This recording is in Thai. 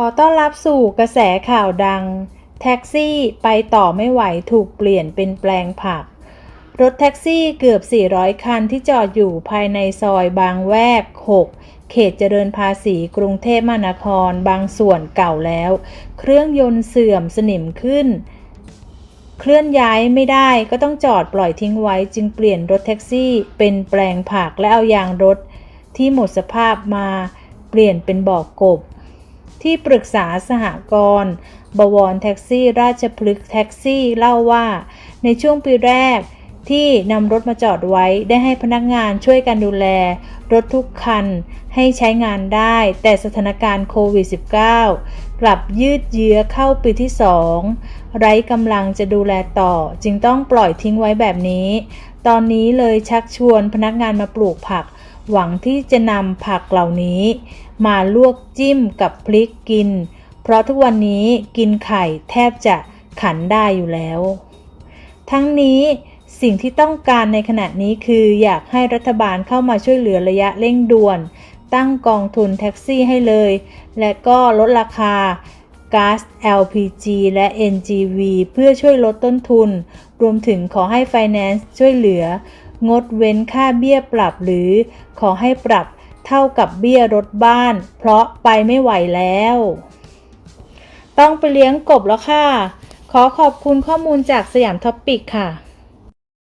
ขอต้อนรับสู่กระแสข่าวดัง แท็กซี่ไปต่อไม่ไหวถูกเปลี่ยนเป็นแปลงผัก รถแท็กซี่เกือบ 400 คันที่จอดอยู่ภายในซอยบางแวก 6 เขตเจริญภาษีกรุงเทพมหานครบางส่วนเก่าแล้ว เครื่องยนต์เสื่อมสนิมขึ้น เคลื่อนย้ายไม่ได้ก็ต้องจอดปล่อยทิ้งไว้จึงเปลี่ยนรถแท็กซี่เป็นแปลงผักและเอายางรถที่หมดสภาพมาเปลี่ยนเป็นบ่อกกบ ที่ปรึกษาสหกรณ์บวรแท็กซี่ ราชพฤกษ์แท็กซี่เล่าว่า ในช่วงปีแรกที่นำรถมาจอดไว้ได้ให้พนักงานช่วยกันดูแล รถทุกคันให้ใช้งานได้ แต่สถานการณ์โควิด -19 กลับยืดเยื้อเข้าปีที่2ไร้กำลังจะดูแลต่อ จึงต้องปล่อยทิ้งไว้แบบนี้ ตอนนี้เลยชักชวนพนักงานมาปลูกผัก หวังที่จะนำผักเหล่านี้ มาลวกจิ้มกับพริกกิน เพราะทุกวันนี้กินไข่แทบจะขันได้อยู่แล้ว ทั้งนี้สิ่งที่ต้องการในขณะนี้คืออยากให้รัฐบาลเข้ามาช่วยเหลือระยะเร่งด่วน ตั้งกองทุนแท็กซี่ให้เลย และก็ลดราคาก๊าซ LPG และ NGV เพื่อช่วยลดต้นทุน รวมถึงขอให้ Finance ช่วยเหลือ งดเว้นค่าเบี้ยปรับหรือขอให้ปรับเท่ากับเบี้ยรถบ้าน เพราะไปไม่ไหวแล้ว ต้องไปเลี้ยงกบแล้วค่ะ ขอขอบคุณข้อมูลจากสยามท็อปปิกค่ะ